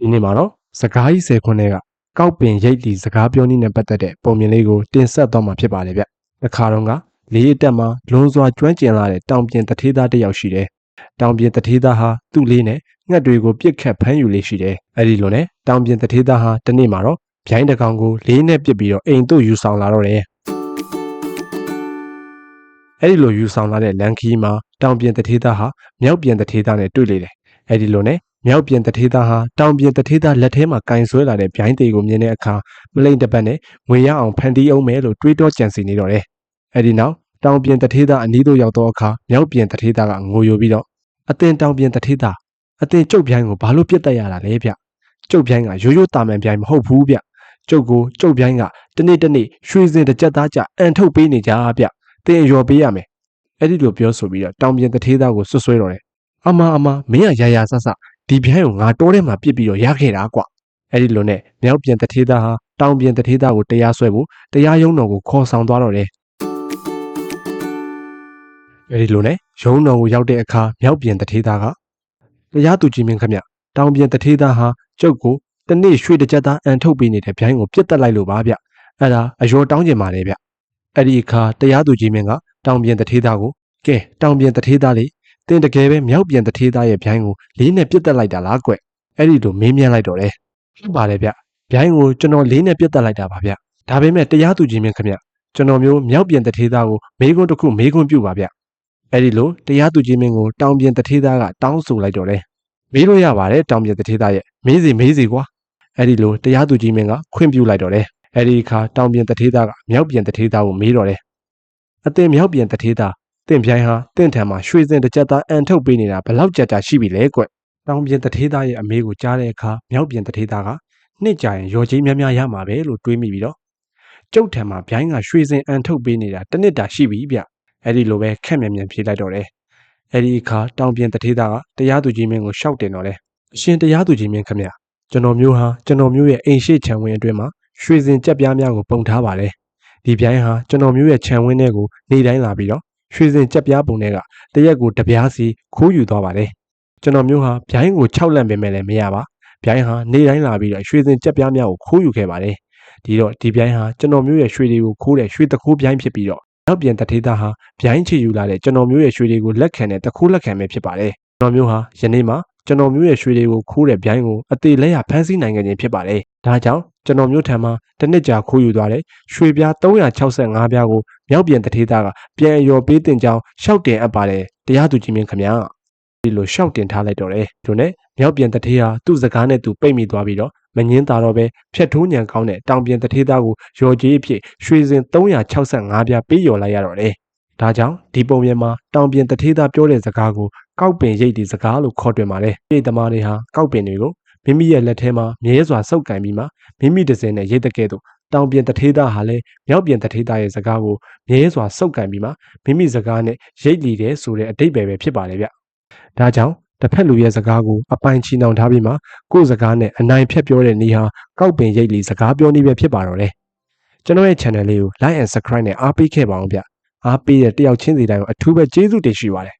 ဒီနေ့မှာတော့စကားကြီး10ခွန်းတွေကကောက်ပင်ရိတ်တီစကားပြောနည်းနဲ့ပတ်သက်တဲ့ပုံမြင်လေးကိုတင်ဆက်သွားမှာဖြစ်ပါတယ်ဗျ။တစ်ခါတော့ကလေးအတက်မှာလွန်စွာကျွမ်းကျင်လာတဲ့တောင်ပြင်တထေးသားတစ်ယောက်ရှိတယ်။တောင်ပြင်တထေးသားဟာသူ့လေးနဲ့ငှက်တွေကိုပြစ်ခတ်ဖမ်းယူလေးရှိတယ်။အဲဒီလိုနဲ့တောင်ပြင်တထေးသားဟာတနေ့မှာတော့ဗျိုင်းတစ်ကောင်ကိုလေးနဲ့ပြစ်ပြီးတော့အိမ်သို့ယူဆောင်လာတော့တယ်။ အဲဒီလိုယူဆောင်လာတဲ့လန်ခီမှာတောင်ပြင်တထေးသားဟာမြောက်ပြင်တထေးသားနဲ့တွေ့လေတယ်။အဲဒီလိုနဲ့မြောက်ပြင်တထေးသားဟာတောင်ပြင်တထေးသားလက်ထဲမှာကင်ဆွဲလာတဲ့ဗျိုင်းသေးကိုမြင်တဲ့အခါမလိမ့်တပတ်နဲ့ငွေရအောင်ဖန်တီးအောင်မယ်လို့တွေးတောကြံစီနေတော့တယ်။အဲဒီနောက်တောင်ပြင်တထေးသားအနီးသို့ရောက်တော့အခါမြောက်ပြင်တထေးသားကငိုယိုပြီးတော့အတင်တောင်ပြင်တထေးသားအတင်ကျုပ်ဗျိုင်းကိုဘာလို့ပြစ်တက်ရတာလဲဗျ။ကျုပ်ဗျိုင်းကရိုးရိုးတာမန်ဗျိုင်းမဟုတ်ဘူးဗျ။ကျုပ်ကိုကျုပ်ဗျိုင်းကတနေ့တနေ့ရွှေစင်တစ်ကြက်သားကြအန်ထုတ်ပေးနေကြဗျ။ တင်ရော်ပေးရမယ်။အဲ့ဒီလိုပြောဆိုပြီးတော့တောင်ပြင်တထေးသားကိုဆွဆွဲတော့တယ်။အမအမမင်းကရာရာဆဆဒီပြိုင်းကိုငါတိုးထဲမှာပြစ်ပြီးတော့ရခဲ့တာကွအဲ့ဒီလိုနဲ့မြောက်ပြင်တထေးသားဟာတောင်ပြင်တထေးသားကိုတရားစွဲဖို့တရားရုံးတော်ကိုခေါ်ဆောင်သွားတော့တယ်အဲ့ဒီလိုနဲ့ရုံးတော်ကိုရောက်တဲ့အခါမြောက်ပြင်တထေးသားကတရားသူကြီးမင်းခမတောင်ပြင်တထေးသားဟာကျုပ်ကိုတနေ့ရွှေတစ်ကြက်သားအန်ထုတ်ပေးနေတဲ့ဗျိုင်းကိုပြစ်တက်လိုက်လို့ပါဗျအဲ့ဒါအယောတောင်းကျင်ပါတယ်ဗျ အဲ့ဒီအခါတရားသူကြီးမင်းကတောင်ပြင်တထေးသားကိုကဲတောင်ပြင်တထေးသားလေးတင်တကယ်ပဲမြောက်ပြန်တထေးသားရဲ့ဗျိုင်းကိုလေးနဲ့ပြစ်တက်လိုက်တာလားကွအဲ့ဒီလိုမေးမြန်းလိုက်တော့တယ်ဟုတ်ပါတယ်ဗျဗျိုင်းကိုကျွန်တော်လေးနဲ့ပြစ်တက်လိုက်တာပါဗျဒါပေမဲ့တရားသူကြီးမင်းခင်ဗျကျွန်တော်မျိုးမြောက်ပြန်တထေးသားကိုမေးခွန်းတစ်ခုမေးခွန်းပြုပါဗျအဲ့ဒီလိုတရားသူကြီးမင်းကိုတောင်ပြန်တထေးသားကတောင်းဆိုလိုက်တော့တယ်မေးလို့ရပါတယ်တောင်ပြန်တထေးသားရဲ့မေးစီမေးစီကွာအဲ့ဒီလိုတရားသူကြီးမင်းကခွင့်ပြုလိုက်တော့တယ် အဲ့ဒီအခါတောင်ပြန်တထေးသားကမြောက်ပြန်တထေးသားကိုမေးတော့တယ်အသင်မြောက်ပြန်တထေးသားတင့်ပြိုင်ဟာတင့်ထံမှာရွှေစင်တစ်ကြက်သားအန်ထုတ်ပေးနေတာဘယ်လောက်ကြာကြာရှိပြီလဲကွ။တောင်ပြင်တထေးသားရဲ့အမေကိုကြားတဲ့အခါမြောက်ပြင်တထေးသားကနှစ်ကြာရင်ရော်ကြီးများများရမှာပဲလို့တွေးမိပြီးတော့ကျုပ်ထံမှာဗျိုင်းကရွှေစင်အန်ထုတ်ပေးနေတာတစ်နှစ်တာရှိပြီဗျ။အဲ့ဒီလိုပဲခက်မြန်မြန်ဖြေလိုက်တော့တယ်။အဲ့ဒီအခါတောင်ပြင်တထေးသားကတရားသူကြီးမင်းကိုရှောက်တင်တော့တယ်။အရှင်တရားသူကြီးမင်းခမကျွန်တော်မျိုးဟာကျွန်တော်မျိုးရဲ့အိမ်ရှိချံဝင်းအတွင်းမှာ ရွှေစင်ကြက်ပြားများကိုပုံထားပါတယ်။ဒီဗျိုင်းဟာကျွန်တော်မျိုးရဲ့ခြံဝင်းထဲကိုနေတိုင်းလာပြီးတော့ရွှေစင်ကြက်ပြားပုံတွေကတရက်ကိုတပြားစီခိုးယူသွားပါတယ်ကျွန်တော်မျိုးဟာဗျိုင်းကို6လန့်ပင်မဲ့လည်းမရပါဗျိုင်းဟာနေတိုင်းလာပြီးတော့ရွှေစင်ကြက်ပြားများကိုခိုးယူခဲ့ပါတယ်ဒီတော့ဒီဗျိုင်းဟာကျွန်တော်မျိုးရဲ့ရွှေတွေကိုခိုးတဲ့ရွှေတခိုးဗျိုင်းဖြစ်ပြီးတော့နောက်ပြန်တထေးသားဟာဗျိုင်းချီယူလာတဲ့ကျွန်တော်မျိုးရဲ့ရွှေတွေကိုလက်ခံတဲ့တခိုးလက်ခံပဲဖြစ်ပါတယ်ကျွန်တော်မျိုးဟာယနေ့မှ ကျွန်တော်မျိုးရဲ့ရွှေတွေကိုခိုးတဲ့ဗျိုင်းကိုအသေးလက်ရဖမ်းဆီးနိုင်ခဲ့ခြင်းဖြစ်ပါတယ်ဒါကြောင့်ကျွန်တော်မျိုးထံမှာတစ်နှစ်ကြာခိုးယူသွားတဲ့ရွှေပြား365ပြားကိုမြောက်ပြန်တထေးသားကပြန်အယော်ပေးတင်ကြောင်းရှောက်တင်အပ်ပါတယ်တရားသူကြီးမင်းခမညာဒီလိုရှောက်တင်ထားလိုက်တော့တယ်သူနဲ့မြောက်ပြန်တထေးဟာသူ့စကားနဲ့သူပိတ်မိသွားပြီးတော့မငင်းတာတော့ပဲဖြတ်ထိုးညံကောင်းတဲ့တောင်ပြန်တထေးသားကိုရော်ကြီးအဖြစ်ရွှေစင်365ပြားပေးယော်လိုက်ရတော့တယ် ဒါကြောင့်ဒီပုံပြင်မှာတောင်ပြင်တထေးသားပြောတဲ့စကားကိုကောက်ပင်ရိတ်ဒီစကားလို့ခေါ်တွင်ပါတယ်ပြည်သမားတွေဟာကောက်ပင်တွေကိုမိမိရဲ့လက်ထဲမှာမြဲစွာစုပ်ကင်ပြီးမှမိမိတစ်စင်းနဲ့ရိတ်တဲ့ကဲ့သို့တောင်ပြင်တထေးသားဟာလည်းမြောက်ပြင်တထေးသားရဲ့စကားကိုမြဲစွာစုပ်ကင်ပြီးမှမိမိစကားနဲ့ရိတ်လီတယ်ဆိုတဲ့အတိတ်ပဲပဲဖြစ်ပါလေဗျ။ဒါကြောင့်တစ်ဖက်လူရဲ့စကားကိုအပိုင်ချီနှောင်ထားပြီးမှကိုယ့်စကားနဲ့အနိုင်ဖြတ်ပြောတဲ့နေဟာကောက်ပင်ရိတ်လီစကားပြောနည်းပဲဖြစ်ပါတော့တယ်။ကျွန်တော်ရဲ့ channel လေးကို like and subscribe နဲ့အားပေးခဲ့ပါအောင်ဗျ။ အားပေးတဲ့တယောက်ချင်းစီတိုင်းကိုအထူးပဲကျေးဇူးတင်ရှိပါတယ်